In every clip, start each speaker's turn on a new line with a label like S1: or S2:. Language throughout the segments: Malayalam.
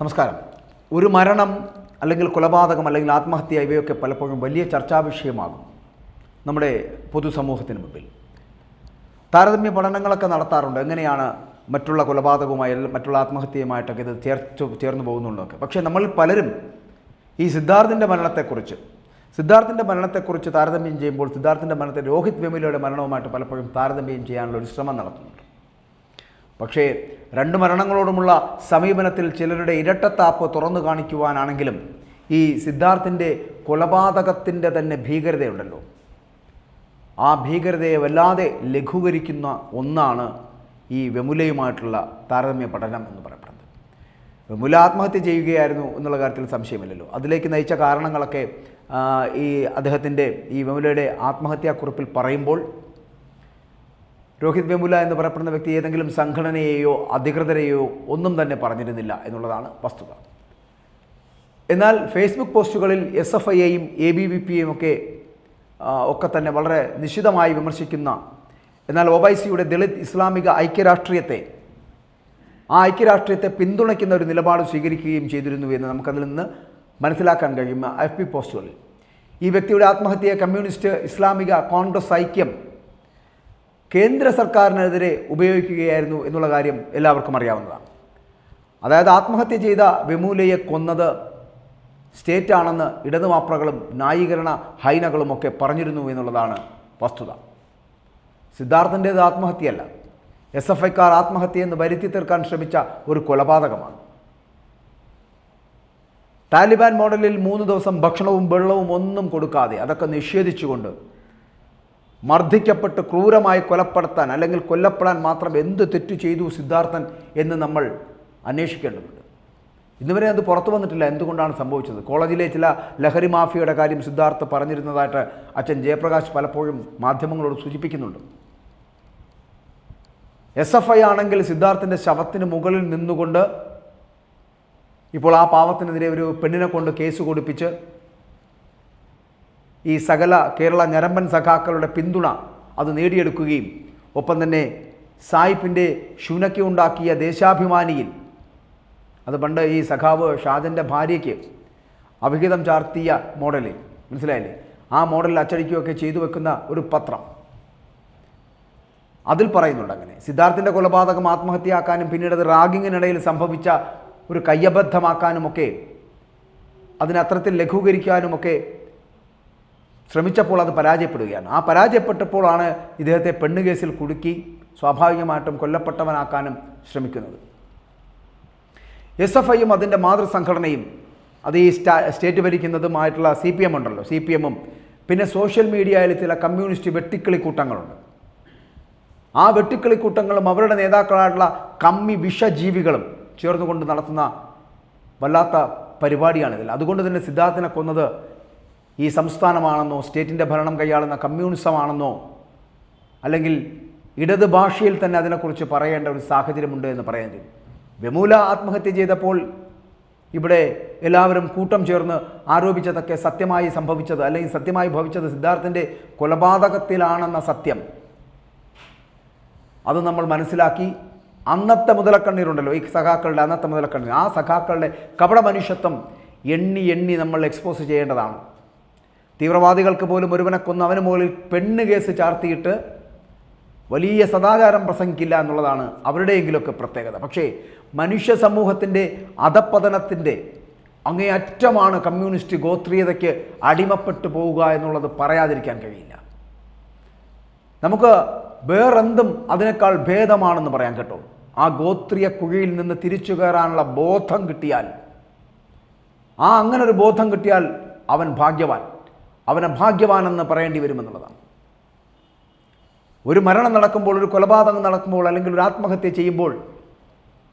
S1: നമസ്കാരം. ഒരു മരണം അല്ലെങ്കിൽ കൊലപാതകം അല്ലെങ്കിൽ ആത്മഹത്യ ഇവയൊക്കെ പലപ്പോഴും വലിയ ചർച്ചാ വിഷയമാകും നമ്മുടെ പൊതുസമൂഹത്തിന് മുമ്പിൽ. താരതമ്യ പഠനങ്ങളൊക്കെ നടത്താറുണ്ട്. എങ്ങനെയാണ് മറ്റുള്ള കൊലപാതകവുമായി മറ്റുള്ള ആത്മഹത്യയുമായിട്ടൊക്കെ ഇത് ചേർച്ചു ചേർന്ന് പോകുന്നുണ്ടൊക്കെ പക്ഷേ നമ്മൾ പലരും ഈ സിദ്ധാർത്ഥിന്റെ മരണത്തെക്കുറിച്ച് സിദ്ധാർത്ഥിന്റെ മരണത്തെക്കുറിച്ച് താരതമ്യം ചെയ്യുമ്പോൾ സിദ്ധാർത്ഥിന്റെ മരണത്തെ രോഹിത് വെമിലയുടെ മരണവുമായിട്ട് പലപ്പോഴും താരതമ്യം ചെയ്യാനുള്ള ഒരു ശ്രമം നടത്തുന്നുണ്ട്. പക്ഷേ രണ്ട് മരണങ്ങളോടുമുള്ള സമീപനത്തിൽ ചിലരുടെ ഇരട്ടത്താപ്പ് തുറന്നു കാണിക്കുവാനാണെങ്കിലും ഈ സിദ്ധാർത്ഥിന്റെ കൊലപാതകത്തിന്റെ തന്നെ ഭീകരതയുണ്ടല്ലോ. ആ ഭീകരതയെ വല്ലാതെ ലഘൂകരിക്കുന്ന ഒന്നാണ് ഈ വെമുലയുമായിട്ടുള്ള താരതമ്യ പഠനം എന്ന് പറയപ്പെടുന്നത്. വെമുല ആത്മഹത്യ ചെയ്യുകയായിരുന്നു എന്നുള്ള കാര്യത്തിൽ സംശയമില്ലല്ലോ. അതിലേക്ക് നയിച്ച കാരണങ്ങളൊക്കെ ഈ അദ്ദേഹത്തിന്റെ ഈ വെമുലയുടെ ആത്മഹത്യാക്കുറിപ്പിൽ പറയുമ്പോൾ രോഹിത് വെമുല എന്ന് പറയപ്പെടുന്ന വ്യക്തി ഏതെങ്കിലും സംഘടനയെയോ അധികൃതരെയോ ഒന്നും തന്നെ പറഞ്ഞിരുന്നില്ല എന്നുള്ളതാണ് വസ്തുത. എന്നാൽ ഫേസ്ബുക്ക് പോസ്റ്റുകളിൽ എസ് എഫ് ഐയെയും എ ബി വി പിയെയും ഒക്കെ ഒക്കെ തന്നെ വളരെ നിശിതമായി വിമർശിക്കുന്ന എന്നാൽ ഒവൈസിയുടെ ദളിത് ഇസ്ലാമിക ഐക്യരാഷ്ട്രീയത്തെ ആ ഐക്യരാഷ്ട്രീയത്തെ പിന്തുണയ്ക്കുന്ന ഒരു നിലപാട് സ്വീകരിക്കുകയും ചെയ്തിരുന്നു എന്ന് നമുക്കതിൽ നിന്ന് മനസ്സിലാക്കാൻ കഴിയും എഫ് പി പോസ്റ്റുകളിൽ. ഈ വ്യക്തിയുടെ ആത്മഹത്യയെ കമ്മ്യൂണിസ്റ്റ് ഇസ്ലാമിക കോൺഗ്രസ് ഐക്യം കേന്ദ്ര സർക്കാരിനെതിരെ ഉപയോഗിക്കുകയായിരുന്നു എന്നുള്ള കാര്യം എല്ലാവർക്കും അറിയാവുന്നതാണ്. അതായത് ആത്മഹത്യ ചെയ്ത വിമൂലയെ കൊന്നത് സ്റ്റേറ്റാണെന്ന് ഇടതുമാപ്രകളും ന്യായീകരണ ഹൈനകളും ഒക്കെ പറഞ്ഞിരുന്നു എന്നുള്ളതാണ് വസ്തുത. സിദ്ധാർത്ഥന്റേത് ആത്മഹത്യയല്ല. എസ് എഫ് ഐക്കാർ ആത്മഹത്യ എന്ന് വരുത്തി തീർക്കാൻ ശ്രമിച്ച ഒരു കൊലപാതകമാണ്. താലിബാൻ മോഡലിൽ മൂന്ന് ദിവസം ഭക്ഷണവും വെള്ളവും ഒന്നും കൊടുക്കാതെ അതൊക്കെ നിഷേധിച്ചുകൊണ്ട് മർദ്ദിക്കപ്പെട്ട് ക്രൂരമായി കൊലപ്പെടുത്താൻ അല്ലെങ്കിൽ കൊല്ലപ്പെടാൻ മാത്രം എന്ത് തെറ്റ് ചെയ്തു സിദ്ധാർത്ഥൻ എന്ന് നമ്മൾ അന്വേഷിക്കേണ്ടതുണ്ട്. ഇന്നുവരെ അത് പുറത്തു വന്നിട്ടില്ല. എന്തുകൊണ്ടാണ് സംഭവിച്ചത്? കോളേജിലെ ചില ലഹരി മാഫിയയുടെ കാര്യം സിദ്ധാർത്ഥ് പറഞ്ഞിരുന്നതായിട്ട് അച്ഛൻ ജയപ്രകാശ് പലപ്പോഴും മാധ്യമങ്ങളോട് സൂചിപ്പിക്കുന്നുണ്ട്. എസ് എഫ് ഐ ആണെങ്കിൽ സിദ്ധാർത്ഥിന്റെ ശവത്തിന് മുകളിൽ നിന്നുകൊണ്ട് ഇപ്പോൾ ആ പാവത്തിനെതിരെ ഒരു പെണ്ണിനെ കൊണ്ട് കേസ് കൊടുപ്പിച്ച് ഈ സകല കേരള ഞരമ്പൻ സഖാക്കളുടെ പിന്തുണ അത് നേടിയെടുക്കുകയും ഒപ്പം തന്നെ സായിപ്പിന്റെ ശുനക്കി ഉണ്ടാക്കിയ ദേശാഭിമാനിയിൽ. അത് പണ്ട് ഈ സഖാവ് ഷാജന്റെ ഭാര്യയ്ക്ക് അഭിഹിതം ചാർത്തിയ മോഡലിൽ മനസ്സിലായില്ലേ? ആ മോഡലിൽ അച്ചടിക്കുകയൊക്കെ ചെയ്തു വെക്കുന്ന ഒരു പത്രം. അതിൽ പറയുന്നുണ്ട് അങ്ങനെ സിദ്ധാർത്ഥിന്റെ കൊലപാതകം ആത്മഹത്യയാക്കാനും പിന്നീട് അത് റാഗിങ്ങിനിടയിൽ സംഭവിച്ച ഒരു കയ്യബദ്ധമാക്കാനുമൊക്കെ അതിനെ അത്തരത്തിൽ ലഘൂകരിക്കാനുമൊക്കെ ശ്രമിച്ചപ്പോൾ അത് പരാജയപ്പെടുകയാണ്. ആ പരാജയപ്പെട്ടപ്പോഴാണ് ഇദ്ദേഹത്തെ പെണ്ണ് കേസിൽ കുടുക്കി സ്വാഭാവികമായിട്ടും കൊല്ലപ്പെട്ടവനാക്കാനും ശ്രമിക്കുന്നത്. എസ് എഫ് ഐയും അതിന്റെ മാതൃസംഘടനയും അത് ഈ സ്റ്റാ സ്റ്റേറ്റ് ഭരിക്കുന്നതുമായിട്ടുള്ള സി പി എം ഉണ്ടല്ലോ സി പി എമ്മും. പിന്നെ സോഷ്യൽ മീഡിയയിൽ ചില കമ്മ്യൂണിസ്റ്റ് വെട്ടിക്കിളി കൂട്ടങ്ങളുണ്ട് ആ വെട്ടിക്കിളി കൂട്ടങ്ങളും അവരുടെ നേതാക്കളായിട്ടുള്ള കമ്മി വിഷജീവികളും ചേർന്നുകൊണ്ട് നടത്തുന്ന വല്ലാത്ത പരിപാടിയാണിതിൽ. അതുകൊണ്ട് തന്നെ സിദ്ധാർത്ഥിനെ കൊന്നത് ഈ സംസ്ഥാനമാണെന്നോ സ്റ്റേറ്റിന്റെ ഭരണം കൈയാളുന്ന കമ്മ്യൂണിസമാണെന്നോ അല്ലെങ്കിൽ ഇടത് ഭാഷയിൽ തന്നെ അതിനെക്കുറിച്ച് പറയേണ്ട ഒരു സാഹചര്യമുണ്ട് എന്ന് പറയാൻ കഴിയും. വെമൂല ആത്മഹത്യ ചെയ്തപ്പോൾ ഇവിടെ എല്ലാവരും കൂട്ടം ചേർന്ന് ആരോപിച്ചതൊക്കെ സത്യമായി സംഭവിച്ചത് അല്ലെങ്കിൽ സത്യമായി ഭവിച്ചത് സിദ്ധാർത്ഥിന്റെ കൊലപാതകത്തിലാണെന്ന സത്യം. അത് നമ്മൾ മനസ്സിലാക്കി. അന്നത്തെ മുതലക്കണ്ണീരുണ്ടല്ലോ ഈ സഖാക്കളുടെ അന്നത്തെ മുതലക്കണ്ണീർ. ആ സഖാക്കളുടെ കപട മനുഷ്യത്വം എണ്ണി എണ്ണി നമ്മൾ എക്സ്പോസ് ചെയ്യേണ്ടതാണ്. തീവ്രവാദികൾക്ക് പോലും ഒരുവനെ കൊന്ന് അവന് മുകളിൽ പെണ്ണ് കേസ് ചാർത്തിയിട്ട് വലിയ സദാചാരം പ്രസംഗിക്കില്ല എന്നുള്ളതാണ് അവരുടെയെങ്കിലുമൊക്കെ പ്രത്യേകത. പക്ഷേ മനുഷ്യ സമൂഹത്തിന്റെ അധപ്പതനത്തിന്റെ അങ്ങേയറ്റമാണ് കമ്മ്യൂണിസ്റ്റ് ഗോത്രീയതയ്ക്ക് അടിമപ്പെട്ടു പോവുക എന്നുള്ളത് പറയാതിരിക്കാൻ കഴിയില്ല. നമുക്ക് വേറെന്തും അതിനേക്കാൾ ഭേദമാണെന്ന് പറയാൻ കേട്ടോ. ആ ഗോത്രീയ കുഴിയിൽ നിന്ന് തിരിച്ചു കയറാനുള്ള ബോധം കിട്ടിയാൽ ആ അങ്ങനൊരു ബോധം കിട്ടിയാൽ അവൻ ഭാഗ്യവാൻ. അവനെ ഭാഗ്യവാനെന്ന് പറയേണ്ടി വരുമെന്നുള്ളതാണ്. ഒരു മരണം നടക്കുമ്പോൾ ഒരു കൊലപാതകം നടക്കുമ്പോൾ അല്ലെങ്കിൽ ഒരു ആത്മഹത്യ ചെയ്യുമ്പോൾ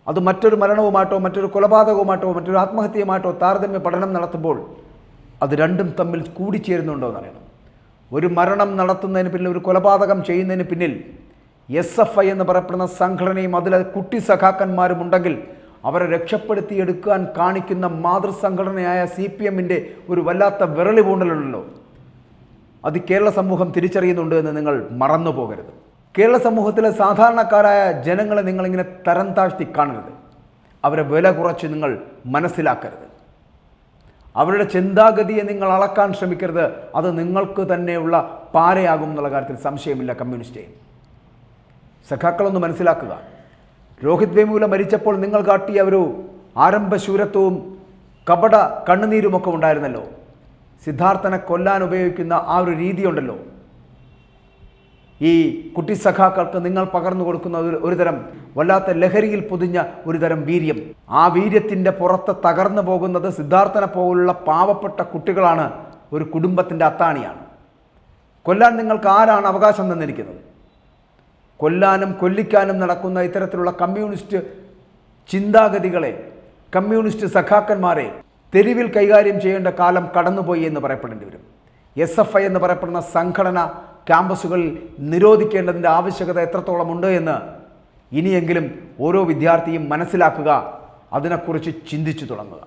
S1: അത് മറ്റൊരു മരണവുമായിട്ടോ മറ്റൊരു കൊലപാതകവുമായിട്ടോ മറ്റൊരു ആത്മഹത്യയുമായിട്ടോ താരതമ്യ പഠനം നടത്തുമ്പോൾ അത് രണ്ടും തമ്മിൽ കൂടിച്ചേരുന്നുണ്ടോ എന്നറിയണം. ഒരു മരണം നടത്തുന്നതിന് പിന്നിൽ ഒരു കൊലപാതകം ചെയ്യുന്നതിന് പിന്നിൽ എസ് എഫ് ഐ എന്ന് പറയപ്പെടുന്ന സംഘടനയും അതിലെ കുട്ടി സഖാക്കന്മാരും ഉണ്ടെങ്കിൽ അവരെ രക്ഷപ്പെടുത്തിയെടുക്കാൻ കാണിക്കുന്ന മാതൃസംഘടനയായ സി പി എമ്മിന്റെ ഒരു വല്ലാത്ത വിരളി പൂണ്ടലുണ്ടല്ലോ. അത് കേരള സമൂഹം തിരിച്ചറിയുന്നുണ്ട് എന്ന് നിങ്ങൾ മറന്നു പോകരുത് കേരള സമൂഹത്തിലെ സാധാരണക്കാരായ ജനങ്ങളെ നിങ്ങളിങ്ങനെ തരം താഴ്ത്തി കാണരുത്. അവരെ വില കുറച്ച് നിങ്ങൾ മനസ്സിലാക്കരുത്. അവരുടെ ചിന്താഗതിയെ നിങ്ങൾ അളക്കാൻ ശ്രമിക്കരുത്. അത് നിങ്ങൾക്ക് തന്നെയുള്ള പാരയാകും എന്നുള്ള കാര്യത്തിൽ സംശയമില്ല കമ്മ്യൂണിസ്റ്റേ. സഖാക്കളൊന്ന് മനസ്സിലാക്കുക. രോഹിത് വേമൂല മരിച്ചപ്പോൾ നിങ്ങൾ കാട്ടിയ ഒരു ആരംഭശൂരത്വവും കപട കണ്ണുനീരുമൊക്കെ ഉണ്ടായിരുന്നല്ലോ. സിദ്ധാർത്ഥനെ കൊല്ലാൻ ഉപയോഗിക്കുന്ന ആ ഒരു രീതിയുണ്ടല്ലോ. ഈ കുട്ടി സഖാക്കൾക്ക് നിങ്ങൾ പകർന്നു കൊടുക്കുന്ന ഒരു ഒരുതരം വല്ലാത്ത ലഹരിയിൽ പൊതിഞ്ഞ ഒരുതരം വീര്യം. ആ വീര്യത്തിന്റെ പുറത്ത് തകർന്നു പോകുന്നത് സിദ്ധാർത്ഥനെ പോലുള്ള പാവപ്പെട്ട കുട്ടികളാണ് ഒരു കുടുംബത്തിന്റെ അത്താണിയാണ്. കൊല്ലാൻ നിങ്ങൾക്ക് ആരാണ് അവകാശം തന്നിരിക്കുന്നത്? കൊല്ലാനും കൊല്ലിക്കാനും നടക്കുന്ന ഇത്തരത്തിലുള്ള കമ്മ്യൂണിസ്റ്റ് ചിന്താഗതികളെ കമ്മ്യൂണിസ്റ്റ് സഖാക്കന്മാരെ തെരുവിൽ കൈകാര്യം ചെയ്യേണ്ട കാലം കടന്നുപോയി എന്ന് പറയപ്പെടേണ്ടി വരും. എസ് എഫ് ഐ എന്ന് പറയപ്പെടുന്ന സംഘടന ക്യാമ്പസുകളിൽ നിരോധിക്കേണ്ടതിന്റെ ആവശ്യകത എത്രത്തോളമുണ്ട് എന്ന് ഇനിയെങ്കിലും ഓരോ വിദ്യാർത്ഥിയും മനസ്സിലാക്കുക അതിനെക്കുറിച്ച് ചിന്തിച്ചു തുടങ്ങുക.